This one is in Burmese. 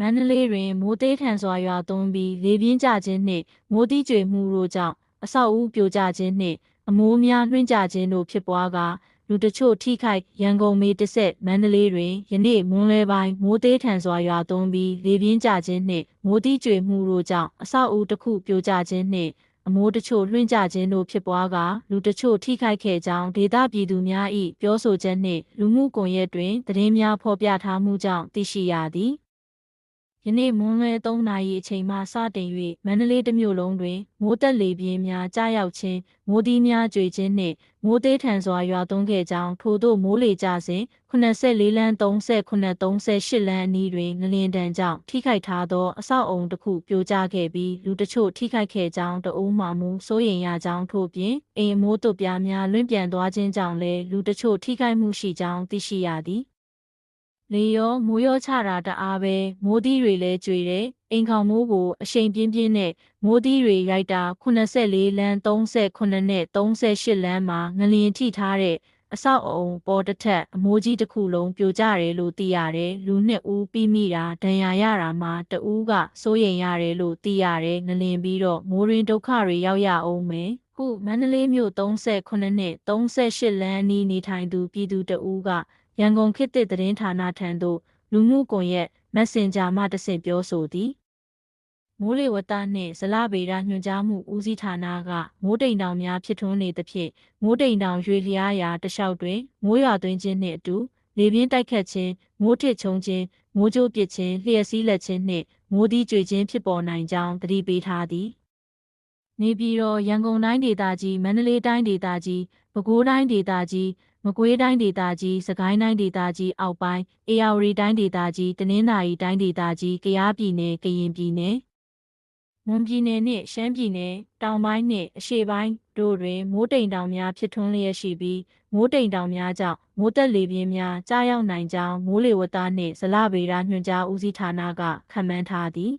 မန္တလေးတွင်မိုးသေးထန်စွာရွာသွန်းပြီးလေပြင်းကျခြင်းနှင့်မိုးတိကျွေမှုတို့ကြောင့်အဆောက်အဦပြိုကျခြင်းနှင့်အမိုးများလွှင့်ကျခြင်းတို့ဖြစ်ပွားကာလူတချို့ထိခိုက်ရန်ကုန်မေတစ်ဆက်မန္တလေးတွင်ယနေ့မွန်းလွဲပိုင်းမိုးသေးထန်စွာရွာသွန်းပြီးလေပြင်းကျခြင်းနှင့်မိုးတိကျွေမှုတို့ကြောင့်အဆောက်အဦတစ်ခုပြိုကျခြင်းနှင့်အမိုးတချို့လွှင့်ကျခြင်းတို့ဖြစ်ပွားကာလူတချို့ထိခိုက်ခဲ့ကြောင်းဒေသပြည်သူများ၏ပြောဆိုချက်နှင့်လူမှုကွန်ရက်တွင်သတင်းများဖော်ပြထားမှုကြောင့်သိရှိရသည် ယနေ့မွန်းလွဲ3နာရီအချိန်မှစတင်၍မန္တလေးတစ်မြို့လုံးတွင်မိုးတက်လေပြင်းများကြားရောက်ခြင်းမိုးသီးများကြွေခြင်းနှင့်မိုးသေးထန်စွာရွာသွန်းခဲ့ကြောင်းထို့သို့မိုးလေကျစဉ်84လမ်း38 38လမ်းအနီးတွင်ငလင်တန်ကြောင့်ထိခိုက်ထားသောအဆောက်အုံတစ်ခုပြိုကျခဲ့ပြီးလူတချို့ထိခိုက်ခဲ့ကြောင်းတအုံးမှမူစိုးရိမ်ရကြောင်းထို့ပြင်အိမ်အမိုးတုတ်ပြားများလွင့်ပြန်သွားခြင်းကြောင့်လည်းလူတချို့ထိခိုက်မှုရှိကြောင်းသိရှိရသည် လေရောမိုးရောချတာတအားပဲမိုးသီးတွေလည်းကြွေတယ်အိမ်ခေါင်မိုးကိုအရှိန်ပြင်းပြင်းနဲ့မိုးသီးတွေရိုက်တာ84လမ်း38နဲ့38လမ်းမှာငလျင်ထိထားတဲ့အဆောက်အအုံပေါ်တစ်ထက်အမိုးကြီးတစ်ခုလုံးပြိုကျတယ်လို့သိရတယ်လူနှစ်ဦးပြီးမိတာဒဏ်ရာရတာမှာတဦးကစိုးရိမ်ရတယ်လို့သိရတယ်ငလျင်ပြီးတော့မိုးရင်းဒုက္ခတွေရောက်ရအောင်မယ် ခုမန္တလေးမြို့38နဲ့38လမ်းအနီးနေထိုင်သူပြည်သူတဦးကရန်ကုန်ခေတ်သစ်သတင်းဌာနထံသို့လူမှုကွန်ရက် Messenger မှတဆင့်ပြောဆိုသည်မိုးလေဝသနှင့်ဇလဗေဒညွှန်ကြားမှုဦးစီးဌာနကမိုးတိမ်တောင်များဖြစ်ထွန်းနေသဖြင့်မိုးတိမ်တောင်ရွေလျားရာတလျှောက်တွင်မိုးရွာသွန်းခြင်းနှင့်အတူလေပြင်းတိုက်ခတ်ခြင်းမိုးထစ်ချုံခြင်းမိုးကြိုးပစ်ခြင်းလျှက်စီးလက်ခြင်းနှင့်မိုးသီးကြွေခြင်းဖြစ်ပေါ်နိုင်ကြောင်းသတိပေးထားသည် နေပြည်တော်ရန်ကုန်တိုင်းဒေသကြီးမန္တလေးတိုင်းဒေသကြီးပဲခူးတိုင်းဒေသကြီးမကွေးတိုင်းဒေသကြီးစကိုင်းတိုင်းဒေသကြီးအောက်ပိုင်းအေရဝတီတိုင်းဒေသကြီးတနင်္သာရီတိုင်းဒေသကြီးကယားပြည်နယ်ကရင်ပြည်နယ်မွန်ပြည်နယ်နှင့်ရှမ်းပြည်နယ်တောင်ပိုင်းနှင့်အရှေ့ပိုင်းတို့တွင်မိုးတိမ်တောင်များဖြစ်ထွန်းလျက်ရှိပြီးမိုးတိမ်တောင်များကြောင့်မိုးတက်လေပြင်းများကြားရောက်နိုင်ကြောင်းမိုးလေဝသနှင့်ဇလဗေဒညွှန်ကြားဦးစီးဌာနကခန့်မှန်းထားသည်